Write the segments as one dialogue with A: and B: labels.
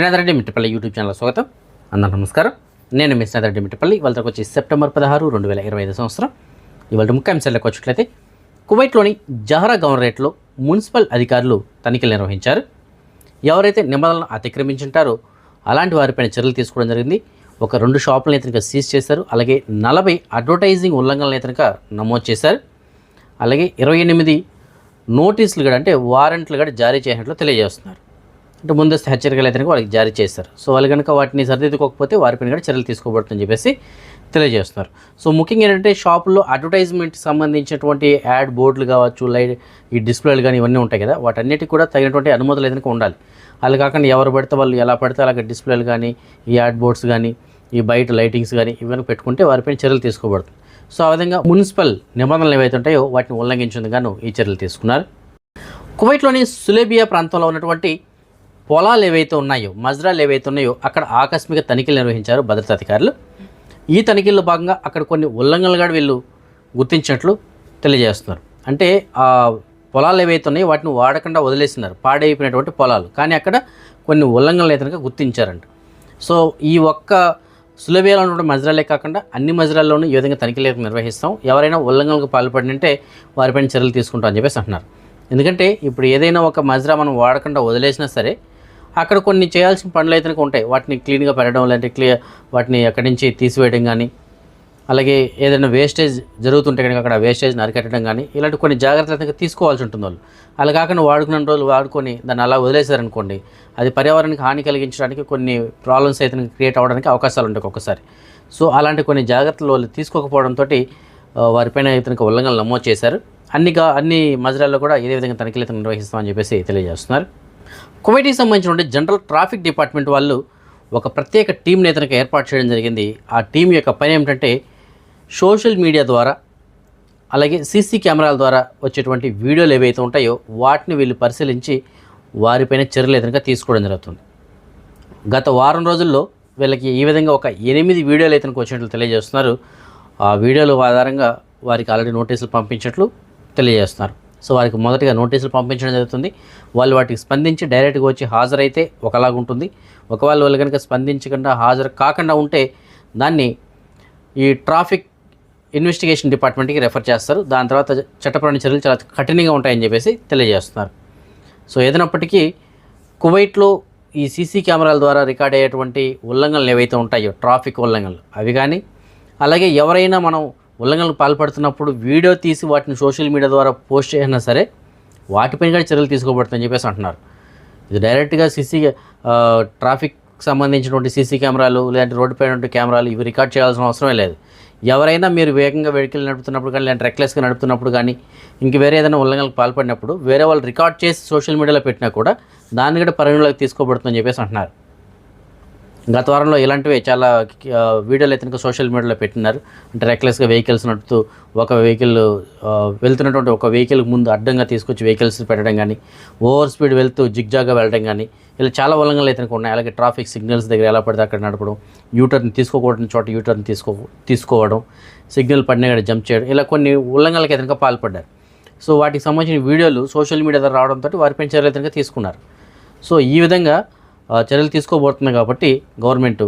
A: Srinatha Reddy Mittapalli YouTube channel స్వాగతం. అందరూ నమస్కారం. నేను మీ శ్రీనాథరెడ్డి మిట్టపల్లి. వాళ్ళకి వచ్చి సెప్టెంబర్ పదహారు రెండు వేల ఇరవై ఐదు సంవత్సరం. ఇవాళ ముఖ్యాంశాలకు వచ్చినట్లయితే కువైట్లోని జహరా గవర్నరేట్లో మున్సిపల్ అధికారులు తనిఖీలు నిర్వహించారు. ఎవరైతే నిబంధనలను అతిక్రమించుంటారో అలాంటి వారిపైన చర్యలు తీసుకోవడం జరిగింది. ఒక రెండు షాపులను ఇతనిక సీజ్ చేశారు. అలాగే నలభై అడ్వర్టైజింగ్ ఉల్లంఘనలు ఇతనిక నమోదు చేశారు. అలాగే ఇరవై ఎనిమిది నోటీసులు కూడా అంటే వారెంట్లు కూడా జారీ చేసినట్లు తెలియజేస్తున్నారు. అంటే ముందస్తు హెచ్చరికలు అయితే వాళ్ళకి జారీ చేస్తారు సో వాళ్ళు కనుక వాటిని సరిదిద్దుకోకపోతే వారిపైన కూడా చర్యలు తీసుకోబడుతుందని చెప్పేసి తెలియజేస్తున్నారు. సో ముఖ్యంగా ఏంటంటే షాపుల్లో అడ్వర్టైజ్మెంట్ సంబంధించినటువంటి యాడ్ బోర్డులు కావచ్చు లైట్ ఈ డిస్ప్లేలు కానీ ఇవన్నీ ఉంటాయి కదా వాటన్నిటికి కూడా తగినటువంటి అనుమతులు ఏదైనా ఉండాలి. అలా కాకుండా ఎవరు పడితే వాళ్ళు ఎలా పడితే అలాగే డిస్ప్లేలు కానీ ఈ యాడ్ బోర్డ్స్ కానీ ఈ బయట లైటింగ్స్ కానీ ఇవన్నీ పెట్టుకుంటే వారిపైన చర్యలు తీసుకోబడుతుంది. సో ఆ విధంగా మున్సిపల్ నిబంధనలు ఏవైతే ఉంటాయో వాటిని ఉల్లంఘించేందుకు ఈ చర్యలు తీసుకున్నారు. కువైట్లోని సులేబియా ప్రాంతంలో ఉన్నటువంటి పొలాలు ఏవైతే ఉన్నాయో మజ్రాలు ఏవైతే ఉన్నాయో అక్కడ ఆకస్మిక తనిఖీలు నిర్వహించారు భద్రతా అధికారులు. ఈ తనిఖీల్లో భాగంగా అక్కడ కొన్ని ఉల్లంఘనలు కూడా వీళ్ళు గుర్తించినట్లు తెలియజేస్తున్నారు. అంటే ఆ పొలాలు ఏవైతే ఉన్నాయో వాటిని వాడకుండా వదిలేస్తున్నారు పాడైపోయినటువంటి పొలాలు. కానీ అక్కడ కొన్ని ఉల్లంఘనలు అయితే గుర్తించారంట. సో ఈ ఒక్క సులభ్యాలో ఉన్న మజ్రాలే కాకుండా అన్ని మజ్రాల్లోనూ ఈ విధంగా తనిఖీలు నిర్వహిస్తాం. ఎవరైనా ఉల్లంఘనలకు పాల్పడినంటే వారిపైన చర్యలు తీసుకుంటాం అని చెప్పేసి అంటున్నారు. ఎందుకంటే ఇప్పుడు ఏదైనా ఒక మజ్రా మనం వాడకుండా వదిలేసినా సరే అక్కడ కొన్ని చేయాల్సిన పనులు అయితే ఉంటాయి. వాటిని క్లీన్గా పెట్టడం లేదంటే క్లియర్ వాటిని అక్కడి నుంచి తీసివేయడం కానీ అలాగే ఏదైనా వేస్టేజ్ జరుగుతుంటే కనుక అక్కడ వేస్టేజ్ నరికెట్టడం కానీ ఇలాంటి కొన్ని జాగ్రత్తలు అయితే తీసుకోవాల్సి ఉంటుంది వాళ్ళు. అలా కాకుండా వాడుకున్న రోజులు వాడుకొని దాన్ని అలా వదిలేశారనుకోండి అది పర్యావరణానికి హాని కలిగించడానికి కొన్ని ప్రాబ్లమ్స్ అయితే క్రియేట్ అవ్వడానికి అవకాశాలు ఉంటాయి ఒక్కొక్కసారి. సో అలాంటి కొన్ని జాగ్రత్తలు వాళ్ళు తీసుకోకపోవడంతో వారిపైన ఇతనికి ఉల్లంఘనలు నమోదు చేశారు. అన్ని అన్ని మజరాల్లో కూడా ఇదే విధంగా తనిఖీలు ఇతను నిర్వహిస్తామని చెప్పేసి తెలియజేస్తున్నారు. కువైట్కి సంబంధించిన జనరల్ ట్రాఫిక్ డిపార్ట్మెంట్ వాళ్ళు ఒక ప్రత్యేక టీంని ఇతనికి ఏర్పాటు చేయడం జరిగింది. ఆ టీం యొక్క పని ఏమిటంటే సోషల్ మీడియా ద్వారా అలాగే సీసీ కెమెరాల ద్వారా వచ్చేటువంటి వీడియోలు ఏవైతే ఉంటాయో వాటిని వీళ్ళు పరిశీలించి వారిపైన చర్యలు ఎదురుగా తీసుకోవడం జరుగుతుంది. గత వారం రోజుల్లో వీళ్ళకి ఈ విధంగా ఒక ఎనిమిది వీడియోలు అయితే వచ్చినట్లు తెలియజేస్తున్నారు. ఆ వీడియోల ఆధారంగా వారికి ఆల్రెడీ నోటీసులు పంపించినట్లు తెలియజేస్తున్నారు. సో వారికి మొదటిగా నోటీసులు పంపించడం జరుగుతుంది. వాళ్ళు వాటికి స్పందించి డైరెక్ట్గా వచ్చి హాజరైతే ఒకలాగా ఉంటుంది. ఒకవేళ వాళ్ళు కనుక స్పందించకుండా హాజరు కాకుండా ఉంటే దాన్ని ఈ ట్రాఫిక్ ఇన్వెస్టిగేషన్ డిపార్ట్మెంట్కి రెఫర్ చేస్తారు. దాని తర్వాత చట్టపరమైన చర్యలు చాలా కఠినంగా ఉంటాయని చెప్పేసి తెలియజేస్తున్నారు. సో ఏదైనప్పటికీ కువైట్లో ఈ సీసీ కెమెరాల ద్వారా రికార్డ్ అయ్యేటువంటి ఉల్లంఘనలు ఏవైతే ఉంటాయో ట్రాఫిక్ ఉల్లంఘనలు అవి కానీ అలాగే ఎవరైనా మనం ఉల్లంఘనలకు పాల్పడుతున్నప్పుడు వీడియో తీసి వాటిని సోషల్ మీడియా ద్వారా పోస్ట్ చేసినా సరే వాటిపైన కూడా చర్యలు తీసుకోబడుతుందని చెప్పేసి అంటున్నారు. ఇది డైరెక్ట్గా సీసీ ట్రాఫిక్ సంబంధించినటువంటి సీసీ కెమెరాలు లేదంటే రోడ్డుపైన కెమెరాలు ఇవి రికార్డ్ చేయాల్సిన అవసరమే లేదు. ఎవరైనా మీరు వేగంగా వెహికల్ నడుపుతున్నప్పుడు కానీ లేదంటే రెక్లెస్గా నడుపుతున్నప్పుడు కానీ ఇంక వేరే ఏదైనా ఉల్లంఘనలకు పాల్పడినప్పుడు వేరే వాళ్ళు రికార్డ్ చేసి సోషల్ మీడియాలో పెట్టినా కూడా దాన్ని కూడా పరిగణలోకి తీసుకోబడుతుందని చెప్పేసి అంటున్నారు. గత వారంలో ఇలాంటివి చాలా వీడియోలు అయితే సోషల్ మీడియాలో పెట్టినారు. అంటే రెక్లెస్గా వెహికల్స్ నడుపుతూ ఒక వెహికల్ వెళ్తున్నటువంటి ఒక వెహికల్ ముందు అడ్డంగా తీసుకొచ్చి వెహికల్స్ పెట్టడం కానీ ఓవర్ స్పీడ్ వెళ్తూ జిగ్జాగ్గా వెళ్ళడం కానీ ఇలా చాలా ఉల్లంఘనలు అయితే ఉన్నాయి. అలాగే ట్రాఫిక్ సిగ్నల్స్ దగ్గర ఎలా పడితే అక్కడ నడపడం యూటర్న్ తీసుకోకూడని చోట యూటర్న్ తీసుకో తీసుకోవడం సిగ్నల్ పడిన కానీ జంప్ చేయడం ఇలా కొన్ని ఉల్లంఘనలకు అయితే పాల్పడ్డారు. సో వాటికి సంబంధించిన వీడియోలు సోషల్ మీడియా ద్వారా రావడంతో వారి చర్యలు అయితే తీసుకున్నారు. సో ఈ విధంగా చర్యలు తీసుకోబోతున్నాయి కాబట్టి గవర్నమెంట్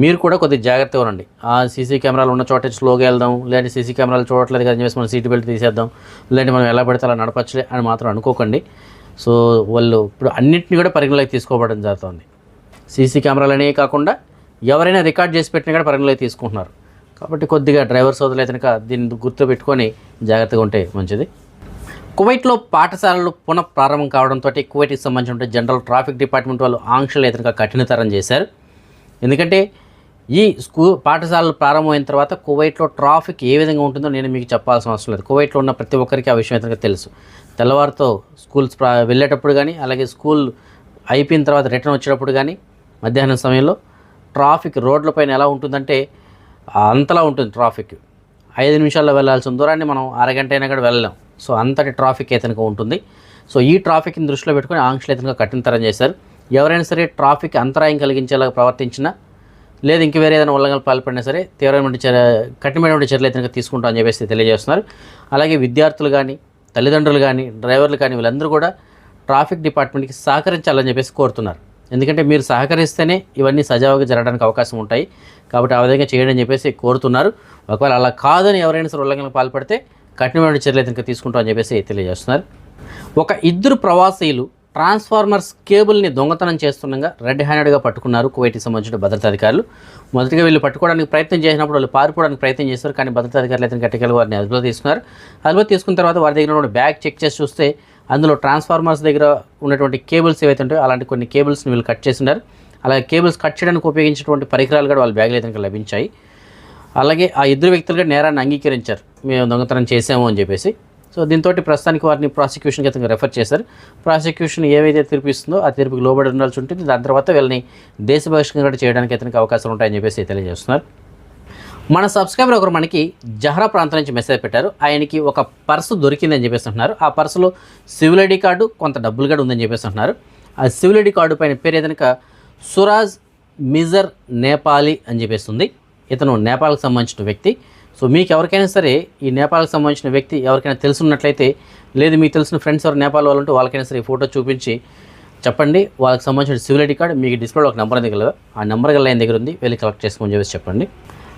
A: మీరు కూడా కొద్దిగా జాగ్రత్తగా ఉండండి. ఆ సీసీ కెమెరాలు ఉన్న చోట స్లోగా వెళ్దాం లేదంటే సీసీ కెమెరాలు చూడట్లేదు కదా అని చెప్పేసి మనం సీట్ బెల్ట్ తీసేద్దాం లేదంటే మనం ఎలా పడితే అలా నడపచ్చులే అని మాత్రం అనుకోకండి. సో వాళ్ళు ఇప్పుడు అన్నింటినీ కూడా పరిగణలోకి తీసుకోబడడం జరుగుతుంది. సీసీ కెమెరాలనే కాకుండా ఎవరైనా రికార్డ్ చేసి పెట్టినా కూడా పరిగణలోకి తీసుకుంటున్నారు. కాబట్టి కొద్దిగా డ్రైవర్ సోదరులు అయితే కనుక దీన్ని గుర్తుపెట్టుకొని జాగ్రత్తగా ఉంటే మంచిది. కువైట్లో పాఠశాలలు పునః ప్రారంభం కావడంతో కువైట్కి సంబంధించిన జనరల్ ట్రాఫిక్ డిపార్ట్మెంట్ వాళ్ళు ఆంక్షలు ఎదురుగా కఠినతరం చేశారు. ఎందుకంటే ఈ స్కూ పాఠశాలలు ప్రారంభమైన తర్వాత కువైట్లో ట్రాఫిక్ ఏ విధంగా ఉంటుందో నేను మీకు చెప్పాల్సిన అవసరం లేదు. కువైట్లో ఉన్న ప్రతి ఒక్కరికి ఆ విషయం ఎదురుగా తెలుసు. తెల్లవారితో స్కూల్స్ వెళ్ళేటప్పుడు కానీ అలాగే స్కూల్ అయిపోయిన తర్వాత రిటర్న్ వచ్చేటప్పుడు కానీ మధ్యాహ్నం సమయంలో ట్రాఫిక్ రోడ్లపైన ఎలా ఉంటుందంటే అంతలా ఉంటుంది ట్రాఫిక్. ఐదు నిమిషాల్లో వెళ్ళాల్సిన దూరాన్ని మనం అరగంట అయినా కూడా వెళ్ళలేం. సో అంతటి ట్రాఫిక్ అయితే ఉంటుంది. సో ఈ ట్రాఫిక్ని దృష్టిలో పెట్టుకొని ఆంక్షలు అయితే కఠినతరం చేశారు. ఎవరైనా సరే ట్రాఫిక్ అంతరాయం కలిగించేలా ప్రవర్తించినా లేదు ఇంక వేరే ఏదైనా ఉల్లంఘనలు పాల్పడినా సరే తీవ్రమైన చర్య కఠినమైనటువంటి చర్యలు అయితే తీసుకుంటామని చెప్పేసి తెలియజేస్తున్నారు. అలాగే విద్యార్థులు కానీ తల్లిదండ్రులు కానీ డ్రైవర్లు కానీ వీళ్ళందరూ కూడా ట్రాఫిక్ డిపార్ట్మెంట్కి సహకరించాలని చెప్పేసి కోరుతున్నారు. ఎందుకంటే మీరు సహకరిస్తేనే ఇవన్నీ సజావుగా జరగడానికి అవకాశం ఉంటాయి. కాబట్టి ఆ విధంగా చేయండి అని చెప్పేసి కోరుతున్నారు. ఒకవేళ అలా కాదని ఎవరైనా సరే ఉల్లంఘనకు పాల్పడితే కఠినమైన చర్యలు అయితే తీసుకుంటాం అని చెప్పేసి తెలియజేస్తున్నారు. ఒక ఇద్దరు ప్రవాసీలు ట్రాన్స్ఫార్మర్స్ కేబుల్ని దొంగతనం చేస్తుండగా రెడ్ హ్యాండెడ్గా పట్టుకున్నారు కువైట్కి సంబంధించిన భద్రతా అధికారులు. మొదటిగా వీళ్ళు పట్టుకోవడానికి ప్రయత్నం చేసినప్పుడు వాళ్ళు పారిపోవడానికి ప్రయత్నం చేస్తారు కానీ భద్రతా అధికారులు అయితే గట్టికలు వారిని అదుపులో తీసుకున్నారు. అదుపులో తీసుకున్న తర్వాత వారి దగ్గర ఉన్న బ్యాగ్ చెక్ చేసి చూస్తే అందులో ట్రాన్స్ఫార్మర్స్ దగ్గర ఉన్నటువంటి కేబుల్స్ ఏవైతే ఉంటాయో అలాంటి కొన్ని కేబుల్స్ని వీళ్ళు కట్ చేసినారు అలాగే కేబుల్స్ కట్ చేయడానికి ఉపయోగించినటువంటి పరికరాలు కూడా వాళ్ళ బ్యాగ్లు అయితే లభించాయి. అలాగే ఆ ఇద్దరు వ్యక్తులుగా నేరాన్ని అంగీకరించారు. మేము దొంగతనం చేసాము అని చెప్పేసి. సో దీంతో ప్రస్తుతానికి వారిని ప్రాసిక్యూషన్ అయితే రెఫర్ చేశారు. ప్రాసిక్యూషన్ ఏవైతే తీర్పు ఇస్తుందో ఆ తీర్పుకి లోబడి ఉండాల్సి ఉంటుంది. దాని తర్వాత వీళ్ళని దేశ చేయడానికి అతనికి అవకాశం ఉంటాయని చెప్పేసి తెలియజేస్తున్నారు. మన సబ్స్క్రైబర్ ఒకరు మనకి జహరా ప్రాంతం నుంచి మెసేజ్ పెట్టారు. ఆయనకి ఒక పర్సు దొరికిందని చెప్పేసి అంటున్నారు. ఆ పర్సులో సివిల్ ఐడి కార్డు కొంత డబ్బులు కూడా ఉందని చెప్పేసి అంటున్నారు. ఆ సివిల్ ఐడి కార్డు పైన పేరు ఏదనక సురాజ్ మిజర్ నేపాలి అని చెప్పేసి ఉంది. ఇతను నేపాల్కి సంబంధించిన వ్యక్తి. సో మీకు ఎవరికైనా సరే ఈ నేపాల్కి సంబంధించిన వ్యక్తి ఎవరికైనా తెలుసున్నట్లయితే లేదు మీకు తెలిసిన ఫ్రెండ్స్ ఎవరు నేపాల్ వాళ్ళు ఉంటే వాళ్ళకైనా సరే ఈ ఫోటో చూపించి చెప్పండి. వాళ్ళకి సంబంధించిన సివిల్ ఐడి కార్డు మీకు డిస్ప్లేలో ఒక నెంబర్ దగ్గర ఆ నెంబర్ గల ఆయన దగ్గర ఉంది. వెళ్ళి కలెక్ట్ చేసుకోమని చెప్పేసి చెప్పండి.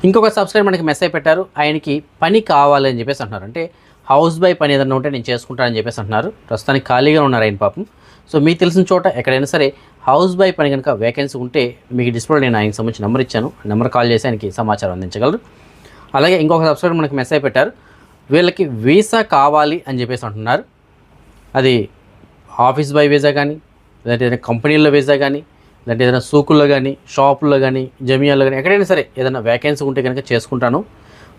A: ఇంకొక సబ్స్క్రైబర్ మనకి మెసేజ్ పెట్టారు. ఆయనకి పని కావాలి అని చెప్పేసి అంటున్నారు. అంటే హౌస్ బై పని ఏదైనా ఉంటే నేను చేసుకుంటానని చెప్పేసి అంటున్నారు. ప్రస్తుతానికి ఖాళీగా ఉన్నారు ఆయన పాపం. సో మీకు తెలిసిన చోట ఎక్కడైనా సరే హౌస్ బై పని కనుక వేకెన్సీ ఉంటే మీకు డిస్ప్లేలో నేను ఆయనకి సంబంధించిన నెంబర్ ఇచ్చాను. నెంబర్ కాల్ చేసి ఆయనకి సమాచారం అందించగలరు. అలాగే ఇంకొక సబ్స్క్రైబర్ మనకి మెసేజ్ పెట్టారు వీళ్ళకి వీసా కావాలి అని చెప్పేసి అంటున్నారు. అది ఆఫీస్ బై వీసా కానీ లేదంటే ఏదైనా కంపెనీల్లో వీసా కానీ లేదంటే ఏదైనా సూకుల్లో కానీ షాపుల్లో కానీ జమియాల్లో కానీ ఎక్కడైనా సరే ఏదైనా వేకెన్సీ ఉంటే కనుక చేసుకుంటాను.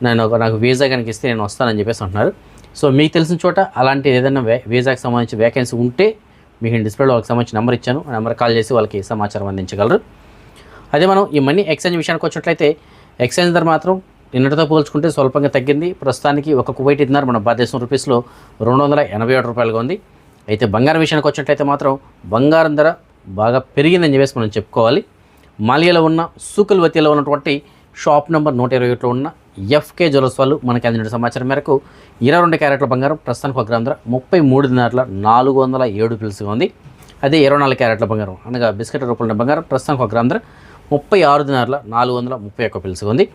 A: నేను ఒక- నాకు వీసా కనుక ఇస్తే నేను వస్తానని చెప్పేసి అంటున్నారు. సో మీకు తెలిసిన చోట అలాంటి ఏదైనా వీసాకి సంబంధించి వేకెన్సీ ఉంటే మీకు డిస్ప్లేలో వాళ్ళకి సంబంధించి నెంబర్ ఇచ్చాను. ఆ నెంబర్ కాల్ చేసి వాళ్ళకి సమాచారం అందించగలరు. అదే మనం ఈ మనీ ఎక్స్చేంజ్ విషయానికి వచ్చినట్లయితే ఎక్స్చేంజ్ ధర మాత్రం నిన్నటితో పోల్చుకుంటే స్వల్పంగా తగ్గింది. ప్రస్తుతానికి ఒక కువైట్ ఇద్దరు మన భారతదేశం రూపీస్లో రెండు వందల ఎనభై ఏడు రూపాయలుగా ఉంది. అయితే బంగారం విషయానికి వచ్చినట్లయితే మాత్రం బంగారం ధర బాగా పెరిగిందని చెప్పేసి మనం చెప్పుకోవాలి. మాలియాలో ఉన్న సూకుల్వతిలో ఉన్నటువంటి షాప్ నెంబర్ నూట ఇరవై ఒకటిలో ఉన్న ఎఫ్కే జ్యువెలర్స్ వాళ్ళు మనకి అందిన సమాచారం మేరకు ఇరవై రెండు క్యారెట్ల బంగారం ప్రస్తుతానికి ఒక గ్రామ ధర ముప్పై మూడు దినార్ల నాలుగు వందల ఏడు పిలుసుగా ఉంది. అదే ఇరవై నాలుగు క్యారెట్ల బంగారం అనగా బిస్కెట్ రూపంలో బంగారం ప్రస్తుతానికి ఒక గ్రామ ధర ముప్పై ఆరు దినార్ల నాలుగు వందల ముప్పై ఒక్క పిలుసుగా ఉంది.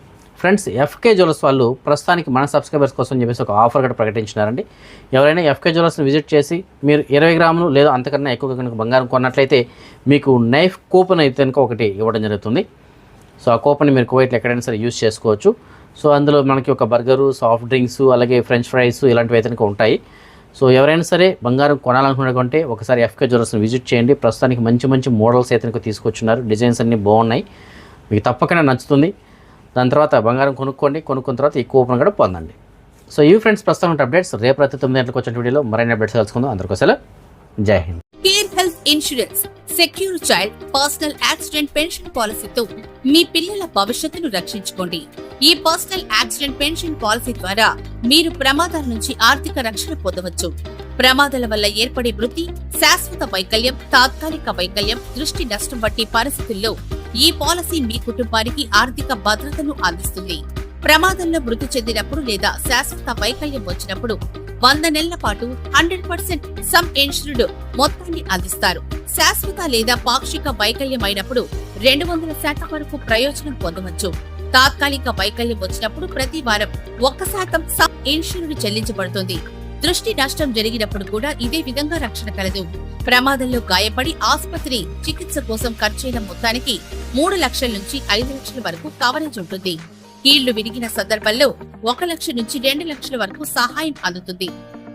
A: ఫ్రెండ్స్ ఎఫ్కే జ్యువెలర్స్ వాళ్ళు ప్రస్తుతానికి మన సబ్స్క్రైబర్స్ కోసం చెప్పేసి ఒక ఆఫర్ కూడా ప్రకటించినారండి. ఎవరైనా ఎఫ్కే జ్యువెలర్స్ని విజిట్ చేసి మీరు ఇరవై గ్రాములు లేదా అంతకన్నా ఎక్కువ కనుక బంగారం కొన్నట్లయితే మీకు నైఫ్ కూపన్ అయితే కనుక ఒకటి ఇవ్వడం జరుగుతుంది. సో ఆ కూపన్ మీరు కువైట్లో ఎక్కడైనా సరే యూజ్ చేసుకోవచ్చు. సో అందులో మనకి ఒక బర్గరు సాఫ్ట్ డ్రింక్స్ అలాగే ఫ్రెంచ్ ఫ్రైస్ ఇలాంటివి అయితే ఉంటాయి. సో ఎవరైనా సరే బంగారం కొనాలనుకున్నటువంటి ఒకసారి ఎఫ్కే జ్యువెలర్స్ని విజిట్ చేయండి. ప్రస్తుతానికి మంచి మంచి మోడల్స్ అయితే తీసుకొచ్చున్నారు. డిజైన్స్ అన్నీ బాగున్నాయి. మీకు తప్పకుండా నచ్చుతుంది. దాని తర్వాత బంగారం కొనుక్కోండి కొనుక్కున్న తర్వాత ఈ కూపన్ కూడా పొందండి. సో ఈ ఫ్రెండ్స్ ప్రస్తుతం ఉన్న అప్డేట్స్ రేపు ప్రతి తొమ్మిది గంటలకు వచ్చిన వీడియోలో మరిన్ని అప్డేట్స్ కలుసుకుందాం అందరికోసం Jai Hind.
B: Care health insurance secure child personal accident pension పాలసీతో మీ పిల్లల భవిష్యత్తును రక్షించుకోండి. ఈ పర్సనల్ యాక్సిడెంట్ పెన్షన్ పాలసీ ద్వారా మీరు ప్రమాదాల నుంచి ఆర్థిక రక్షణ పొందవచ్చు. ప్రమాదాల వల్ల ఏర్పడే మృతి శాశ్వత వైకల్యం తాత్కాలిక వైకల్యం దృష్టి నష్టం వంటి పరిస్థితుల్లో ఈ పాలసీ మీ కుటుంబానికి ఆర్థిక భద్రతను అందిస్తుంది. ప్రమాదంలో మృతి చెందినప్పుడు లేదా శాశ్వత వైకల్యం వచ్చినప్పుడు వంద నెలల పాటు హండ్రెడ్ పర్సెంట్ సమ్ ఇన్సూర్డ్ మొత్తాన్ని అందిస్తారు. శాశ్వత లేదా పాక్షిక వైకల్యం అయినప్పుడు రెండు వందల శాతం వరకు ప్రయోజనం పొందవచ్చు. తాత్కాలిక వైకల్యం వచ్చినప్పుడు ప్రతి వారం ఒక్క శాతం సబ్ ఇన్సూర్డ్ చెల్లించబడుతుంది. దృష్టి నష్టం జరిగినప్పుడు కూడా ఇదే విధంగా రక్షణ కలదు. ప్రమాదంలో గాయపడి ఆసుపత్రి చికిత్స కోసం ఖర్చైన మొత్తానికి మూడు లక్షల నుంచి ఐదు లక్షల వరకు కవరేజ్ ఉంటుంది. కీళ్ళు విరిగిన సందర్భంలో ఒక లక్ష నుంచి రెండు లక్షల వరకు సహాయం అందుతుంది.